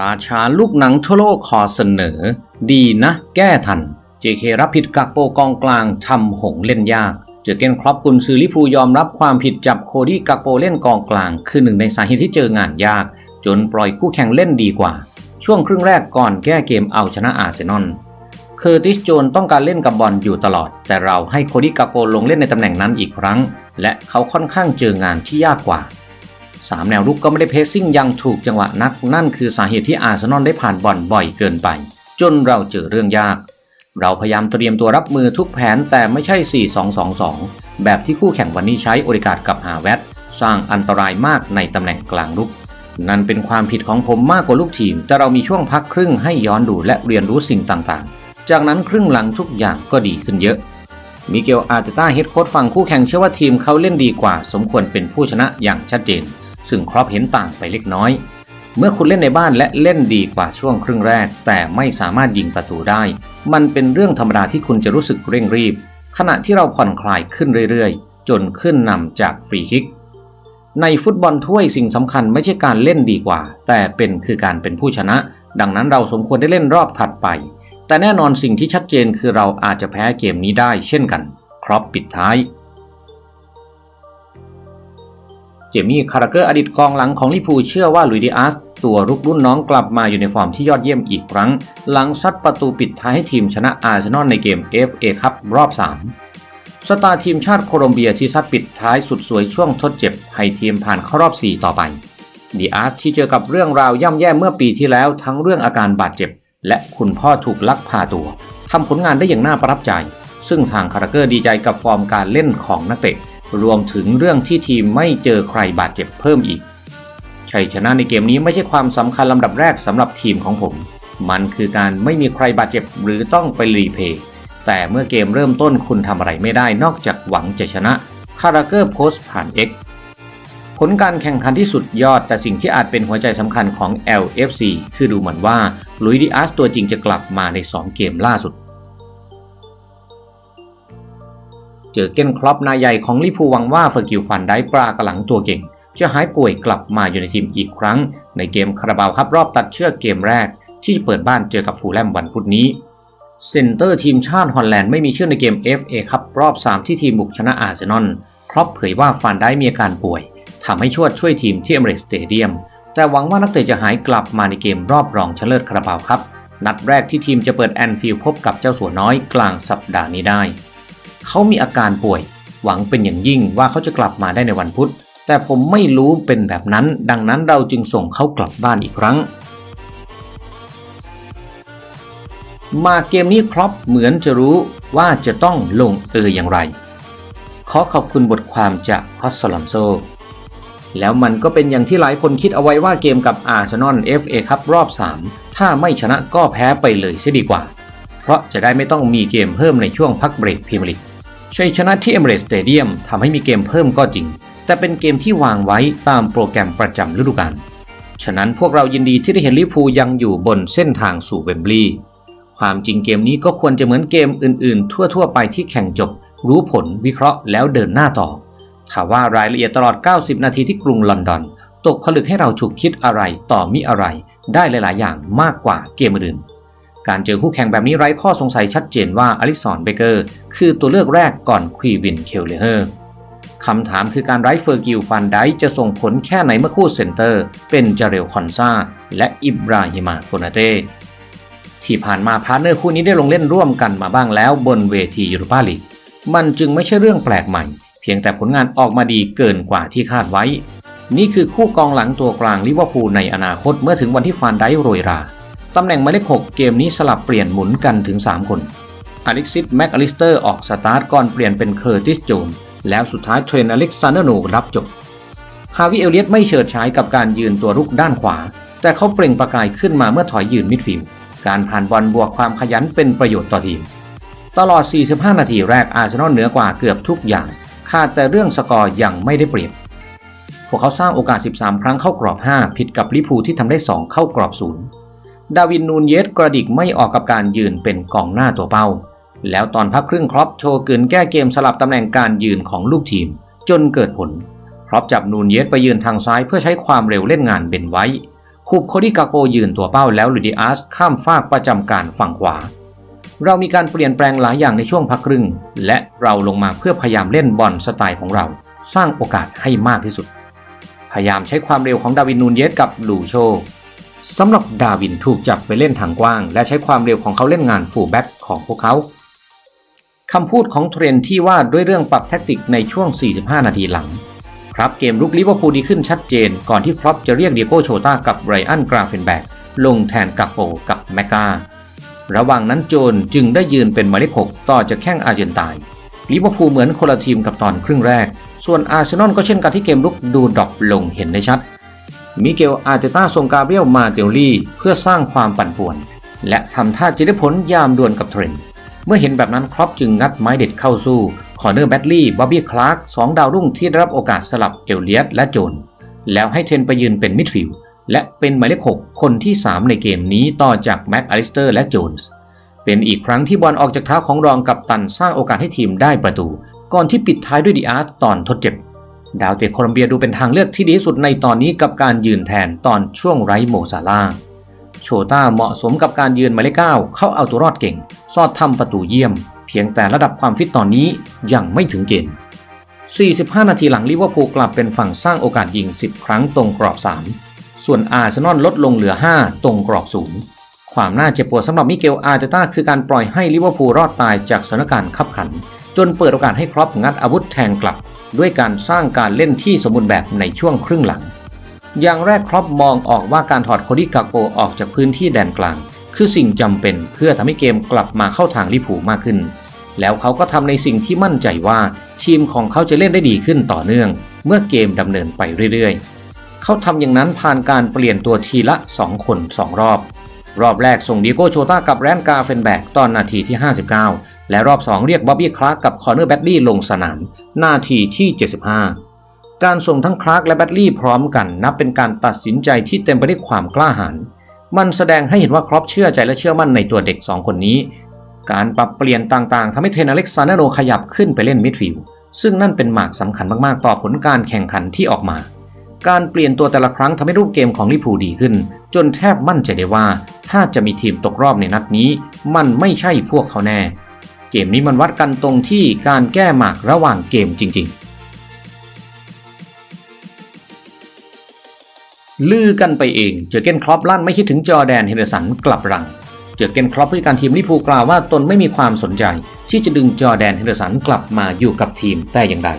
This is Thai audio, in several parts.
ราชาลูกหนังทั่วโลกขอเสนอ ดีนะ แก้ทัน JK รับผิดกักโปกองกลางทำหงเล่นยาก เจอเกนครอปกุนซือลิพูยอมรับความผิดจับโคดี้กักโปเล่นกองกลาง คือหนึ่งในสาเหตุที่เจองานยาก จนปล่อยคู่แข่งเล่นดีกว่า ช่วงครึ่งแรกก่อนแก้เกมเอาชนะอาร์เซนอลเคอร์ติสโจนต้องการเล่นกับบอลอยู่ตลอด แต่เราให้โคดี้กักโปลงเล่นในตำแหน่งนั้นอีกครั้ง และเขาค่อนข้างเจองานที่ยากกว่า สามแนวรุกก็ไม่ได้เพสซิ่งยังถูกจังหวะนัก นั่นคือสาเหตุที่อาร์เซนอลได้ผ่านบอลบ่อยเกินไป จนเราเจอเรื่องยาก เราพยายามเตรียมตัวรับมือทุกแผนแต่ไม่ใช่ 4-2-2-2 แบบที่คู่แข่งวันนี้ใช้โอริกาดกับฮาเวตสร้างอันตรายมากในตำแหน่งกลางรุก นั่นเป็นความผิดของผมมากกว่าลูกทีม แต่เรามีช่วงพักครึ่งให้ย้อนดูและเรียนรู้สิ่งต่างๆ จากนั้นครึ่งหลังทุกอย่างก็ดีขึ้นเยอะมิเกลอาร์เตต้าเฮดโค้ชฝั่งคู่แข่งเชื่อว่าทีมเขาเล่นดีกว่า สมควรเป็นผู้ชนะอย่างชัดเจน ซึ่งครอปเห็นต่างไปเล็กน้อย เมื่อคุณเล่นในบ้านและเล่นดีกว่าช่วงครึ่งแรก แต่ไม่สามารถยิงประตูได้ มันเป็นเรื่องธรรมดาที่คุณจะรู้สึกเร่งรีบ ขณะที่เราผ่อนคลายขึ้นเรื่อยๆ จนขึ้นนำจากฟรีคิก ในฟุตบอลถ้วยสิ่งสำคัญไม่ใช่การเล่นดีกว่า แต่เป็นคือการเป็นผู้ชนะ ดังนั้นเราสมควรได้เล่นรอบถัดไป แต่แน่นอนสิ่งที่ชัดเจนคือเราอาจจะแพ้เกมนี้ได้เช่นกัน ครอปปิดท้าย จมี่คาราเกอร์อดีตกองหลังของลิพูเชื่อว่าลุยดิอาสตัวรุกรุ่นน้องกลับมาอยู่ในฟอร์มที่ยอดเยี่ยมอีกครั้ง หลังซัดประตูปิดท้ายให้ทีมชนะอาร์เซนอลในเกม FA คัพรอบ 3 สตาร์ทีมชาติโคลอมเบียที่ซัดปิดท้ายสุดสวยช่วงทดเจ็บ ให้ทีมผ่านเข้ารอบ 4 ต่อไปดิอาสที่เจอกับเรื่องราวย่ำแย่เมื่อปีที่แล้วทั้งเรื่องอาการบาดเจ็บ และคุณพ่อถูกลักพาตัวทำผลงานได้อย่างน่าประทับใจ ซึ่งทางคาราเกอร์ดีใจกับฟอร์มการเล่นของนักเตะ รวมถึงเรื่องที่ทีมไม่เจอใครบาดเจ็บเพิ่มอีก ชัยชนะในเกมนี้ไม่ใช่ความสำคัญลำดับแรกสำหรับทีมของผม มันคือการไม่มีใครบาดเจ็บหรือต้องไปรีเพย์แต่เมื่อเกมเริ่มต้นคุณทำอะไรไม่ได้นอกจากหวังจะชนะคาราเกอร์โพสผ่าน X ผลการแข่งขันที่สุดยอด แต่สิ่งที่อาจเป็นหัวใจสำคัญของ LFC คือดูเหมือนว่าลุยดิอาสตัวจริงจะกลับมาใน 2 เกมล่าสุด เจอเก้นครอปนายใหญ่ของลิพูหวังว่าเฟอร์กิลฟันได้ปลากระหลังตัวเก่ง จะหายป่วยกลับมาอยู่ในทีมอีกครั้ง ในเกมคาราบาวครับรอบตัดเชือกเกมแรก ที่จะเปิดบ้านเจอกับฟูลแลมวันพุธนี้เซนเตอร์ทีมชาติฮอลแลนด์ไม่มีชื่อในเกม FA ครับรอบ 3 ที่ทีมบุกชนะอาร์เซนอลครอปเผยว่าฟันได้มีอาการป่วยทำให้ชวดช่วยทีมที่เอเมเรสสเตเดียมแต่หวังว่านักเตะจะหายกลับมาในเกมรอบรองชนะเลิศคาราบาวครับ นัดแรกที่ทีมจะเปิดแอนฟิลด์พบกับเจ้าสัวน้อยกลางสัปดาห์นี้ได้ เขามีอาการป่วย หวังเป็นอย่างยิ่งว่าเขาจะกลับมาได้ในวันพุธ แต่ผมไม่รู้เป็นแบบนั้น ดังนั้นเราจึงส่งเขากลับบ้านอีกครั้ง มาเกมนี้ครอปเหมือนจะรู้ว่าจะต้องลงเอยอย่างไร ขอขอบคุณบทความจากคอสลอนโซแล้วมันก็เป็นอย่างที่หลายคนคิดเอาไว้ว่าเกมกับอาร์เซนอล FA คัพรอบ 3 ถ้าไม่ชนะก็แพ้ไปเลยเสียดีกว่า เพราะจะได้ไม่ต้องมีเกมเพิ่มในช่วงพักเบรกพรีเมียร์ลีก ชัยชนะที่เอเมเรสสเตเดียมทำให้มีเกมเพิ่มก็จริง แต่เป็นเกมที่วางไว้ตามโปรแกรมประจำฤดูกาลฉะนั้นพวกเรายินดีที่ได้เห็นลิเวอร์พูยังอยู่บนเส้นทางสู่เวมบลีย์ความจริงเกมนี้ก็ควรจะเหมือนเกมอื่น ๆ ทั่ว ๆ ไปที่แข่งจบ รู้ผลวิเคราะห์แล้วเดินหน้าต่อถ้าว่ารายละเอียดตลอด 90 นาทีที่กรุงลอนดอน ตกผลึกให้เราฉุกคิดอะไรต่อมิอะไร ได้หลาย ๆ อย่างมากกว่าเกมอื่น การเจอคู่แข่งแบบนี้ไร้ข้อสงสัยชัดเจนว่าอลิสันเบเกอร์คือตัวเลือกแรกก่อนควีวินเคลเลเฮอร์คำถามคือการไร้เฟอร์กิลฟันไดจะส่งผลแค่ไหนเมื่อคู่เซนเตอร์เป็นจาเรลคอนซาและอิบราฮิมาโกนาเต้ที่ผ่านมาพาร์เนอร์คู่นี้ได้ลงเล่นร่วมกันมาบ้างแล้วบนเวทียูโรปาลีกมันจึงไม่ใช่เรื่องแปลกใหม่ เพียงแต่ผลงานออกมาดีเกินกว่าที่คาดไว้ นี่คือคู่กองหลังตัวกลางลิเวอร์พูลในอนาคตเมื่อถึงวันที่ฟานไดโรยรา ตำแหน่งหมายเลข6เกมนี้สลับเปลี่ยนหมุนกันถึง 3 คนอเล็กซิสแม็กอลิสเตอร์ออกสตาร์ทก่อนเปลี่ยนเป็นเคอร์ติสโจนแล้วสุดท้ายเทรนอเล็กซานเดอร์โนรับจบฮาวิเอลเลียตไม่เฉิดฉายกับการยืนตัวรุกด้านขวา แต่เขาเปล่งประกายขึ้นมาเมื่อถอยยืนมิดฟิลด์การผ่านบอลบวกความขยันเป็นประโยชน์ต่อทีม ตลอด 45 นาทีแรกอาร์เซนอลเหนือกว่าเกือบทุกอย่างขาดแต่เรื่องสกอร์ยังไม่ได้เปรียบพวกเขาสร้างโอกาส 13 ครั้งเข้ากรอบ 5 ผิดกับลิพูที่ทำได้ 2 เข้ากรอบ 0 ดาวินนูนเยสกระดิกไม่ออกกับการยืนเป็นกองหน้าตัวเป้า แล้วตอนพักครึ่งครอปโชว์เกินแก้เกมสลับตำแหน่งการยืนของลูกทีม จนเกิดผลครอปจับนูนเยสไปยืนทางซ้ายเพื่อใช้ความเร็วเล่นงานเบนไว้คูบโคดี้กาโกยืนตัวเป้าแล้วลูดิอัสข้ามฟากประจำการฝั่งขวา เรามีการเปลี่ยนแปลงหลายอย่างในช่วงพักครึ่ง และเราลงมาเพื่อพยายามเล่นบอลสไตล์ของเรา สร้างโอกาสให้มากที่สุด พยายามใช้ความเร็วของดาวินนูนเยสกับลูโช สำหรับดาวินถูกจับไปเล่นทางกว้าง และใช้ความเร็วของเขาเล่นงานฟูลแบ็กของพวกเขาคำพูดของเทรนที่ว่าด้วยเรื่องปรับแทคติกในช่วง 45 นาทีหลัง ครับเกมรุกลิเวอร์พูลดีขึ้นชัดเจน ก่อนที่ครอปจะเรียกเดียโก้โชตากับไรอันกราเฟนแบกลงแทนกาโปกับแมกการะหว่างนั้นโจนจึงได้ยืนเป็นหมายเลข6ต่อจากแข้งอาร์เจนตายลิเวอร์พูลเหมือนคนละทีมกับตอนครึ่งแรก ส่วนอาร์เซนอลก็เช่นกันที่เกมรุกดูดรอปลงเห็นได้ชัด มิเกลอาร์เตต้าส่งกาเบรียลมาเตลลี่ เพื่อสร้างความปั่นป่วน และทำท่าจะได้ผลยามดวลกับเทรนเมื่อเห็นแบบนั้นครอปจึงงัดไม้เด็ดเข้าสู้คอเนอร์แบดลี่ บ๊อบบี้คลาร์กสองดาวรุ่งที่ได้รับโอกาสสลับเอลเลียตและโจน แล้วให้เทรนไปยืนเป็นมิดฟิลด์และเป็นหมายเลข 6 คนที่ 3 ในเกมนี้ต่อจากแม็กอลิสเตอร์และโจนส์เป็นอีกครั้งที่บอลออกจากเท้าของรองกับตันสร้างโอกาสให้ทีมได้ประตู ก่อนที่ปิดท้ายด้วยดีอาร์ตตอนทดเจ็บ ดาวเตะโคลัมเบียดูเป็นทางเลือกที่ดีที่สุดในตอนนี้กับการยืนแทนตอนช่วงไร้โมซาลาโชต้าเหมาะสมกับการยืนหมายเลขเก้าเข้าเอาตัวรอดเก่งซอดทำประตูเยี่ยม เพียงแต่ระดับความฟิตตอนนี้ยังไม่ถึงเกณฑ์ 45 นาทีหลังลิเวอร์พูลกลับเป็นฝั่งสร้างโอกาสยิง 10 ครั้งตรงกรอบ 3 ส่วนอาร์เซนอลลดลงเหลือ 5 ตรงกรอบศูนย์ความน่าเจ็บปวดสำหรับมิเกลอาร์เตต้าคือการปล่อยให้ลิเวอร์พูลรอดตายจากสถานการณ์ขับขัน จนเปิดโอกาสให้ครอปงัดอาวุธแทงกลับ ด้วยการสร้างการเล่นที่สมบูรณ์แบบในช่วงครึ่งหลัง อย่างแรกครอปมองออกว่าการถอดโคดี้กาโกออกจากพื้นที่แดนกลาง คือสิ่งจำเป็นเพื่อทำให้เกมกลับมาเข้าทางลิเวอร์พูมากขึ้น แล้วเขาก็ทำในสิ่งที่มั่นใจว่าทีมของเขาจะเล่นได้ดีขึ้นต่อเนื่อง เมื่อเกมดำเนินไปเรื่อยๆ เขาทำอย่างนั้นผ่านการเปลี่ยนตัวทีละ 2 คน 2 รอบรอบแรกส่งดิโก้โชต้ากับแรนกาเฟนแบกตอนนาทีที่ 59 และรอบ 2 เรียกบ๊อบบี้คลาร์กกับคอร์เนอร์แบดลี่ลงสนามหน้าทีที่ 75 การส่งทั้งคลาร์กและแบดลี่พร้อมกันนับเป็นการตัดสินใจที่เต็มไปด้วยความกล้าหาญมันแสดงให้เห็นว่าครอปเชื่อใจและเชื่อมั่นในตัวเด็ก 2 คนนี้ การปรับเปลี่ยนต่างๆทำให้เทนอเล็กซานโนขยับขึ้นไปเล่นมิดฟิลด์ซึ่งนั่นเป็นหมากสำคัญมากๆ ต่อผลการแข่งขันที่ออกมา การเปลี่ยนตัวแต่ละครั้งทำให้รูปเกมของลิพูดีขึ้น จนแทบมั่นใจได้ว่า ถ้าจะมีทีมตกรอบในนัดนี้ มันไม่ใช่พวกเขาแน่ มนี้มันวัดกันตรงที่การแก้หมากระหว่างเกมจริง ๆ ลือกันไปเอง เจอเกนครอปลั่นไม่คิดถึงจอแดนเฮนเดอร์สันกลับรัง เจอเกนครอปผู้จัดการทีมลิพูกล่าวว่าตนไม่มีความสนใจ ที่จะดึงจอแดนเฮนเดอร์สันกลับมาอยู่กับทีมแต่อย่างใด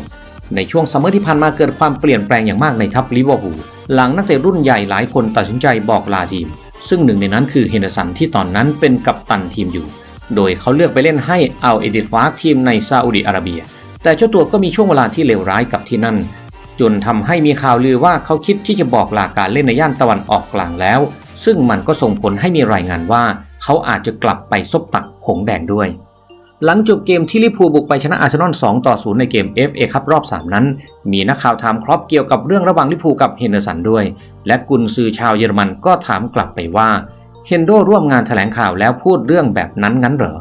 ในช่วงซัมเมอร์ที่ผ่านมาเกิดความเปลี่ยนแปลงอย่างมากในทัพลิเวอร์พูลหลังนักเตะรุ่นใหญ่หลายคนตัดสินใจบอกลาทีม ซึ่งหนึ่งในนั้นคือเฮนเดอร์สันที่ตอนนั้นเป็นกัปตันทีมอยู่ โดยเขาเลือกไปเล่นให้อัลเอดิฟาร์ทีมในซาอุดิอาระเบีย แต่เจ้าตัวก็มีช่วงเวลาที่เลวร้ายกับที่นั่น จนทำให้มีข่าวลือว่าเขาคิดที่จะบอกลาการเล่นในย่านตะวันออกกลางแล้ว ซึ่งมันก็ส่งผลให้มีรายงานว่า เขาอาจจะกลับไปซบตักผงแดงด้วย หลังจบเกมที่ลิพูบุกไปชนะอาร์เซนอล2ต่อ0ในเกม FA คัพรอบ 3 นั้น มีนักข่าวถามครอปเกี่ยวกับเรื่องระหว่างลิพูกับเฮนเดอร์สันด้วย และกุนซือชาวเยอรมันก็ถามกลับไปว่า เฮนโดร่วมงานแถลงข่าวแล้วพูดเรื่องแบบนั้นงั้นเหรอ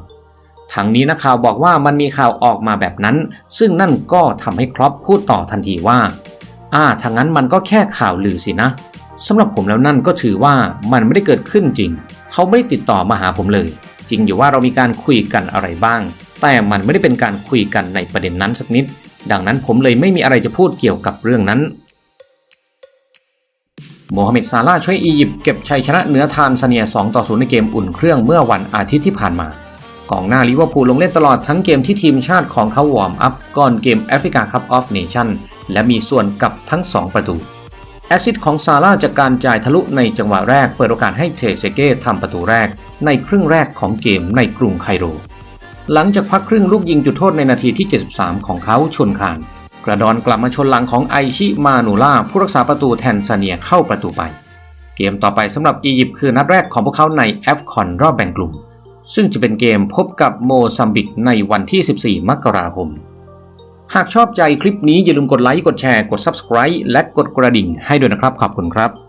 ทั้งนี้นักข่าวบอกว่ามันมีข่าวออกมาแบบนั้น ซึ่งนั่นก็ทำให้ครอปพูดต่อทันทีว่า อ่าทางนั้นมันก็แค่ข่าวลือสินะสำหรับผมแล้วนั่นก็ถือว่ามันไม่ได้เกิดขึ้นจริง เขาไม่ได้ติดต่อมาหาผมเลย จริงอยู่ว่าเรามีการคุยกันอะไรบ้าง แต่มันไม่ได้เป็นการคุยกันในประเด็นนั้นสักนิด ดังนั้นผมเลยไม่มีอะไรจะพูดเกี่ยวกับเรื่องนั้น โมฮัมเหม็ดซาลาช่วยอียิปต์เก็บชัยชนะเหนือทานซาเนีย 2 ต่อ 0 ในเกมอุ่นเครื่องเมื่อวันอาทิตย์ที่ผ่านมากองหน้าลิเวอร์พูลลงเล่นตลอดทั้งเกมที่ทีมชาติของเขาวอร์มอัพก่อนเกมแอฟริกาคัพออฟเนชั่นและมีส่วนกับทั้ง 2 ประตูแอซิดของซาร่าจากการจ่ายทะลุในจังหวะแรกเปิดโอกาสให้เทเซเก้ทำประตูแรก ในครึ่งแรกของเกมในกรุงไคโร หลังจากพักครึ่งลูกยิงจุดโทษในนาทีที่ 73 ของเขาชนคาน กระดอนกลับมาชนหลังของไอชิมานูล่าผู้รักษาประตูแทนซาเนียเข้าประตูไป เกมต่อไปสำหรับอียิปต์คือนัดแรกของพวกเขาในแอฟคอนรอบแบ่งกลุ่ม ซึ่งจะเป็นเกมพบกับโมซัมบิกในวันที่ 14 มกราคม หากชอบใจคลิปนี้อย่าลืมกดไลค์กดแชร์กด Subscribe และกดกระดิ่งให้ด้วยนะครับขอบคุณครับ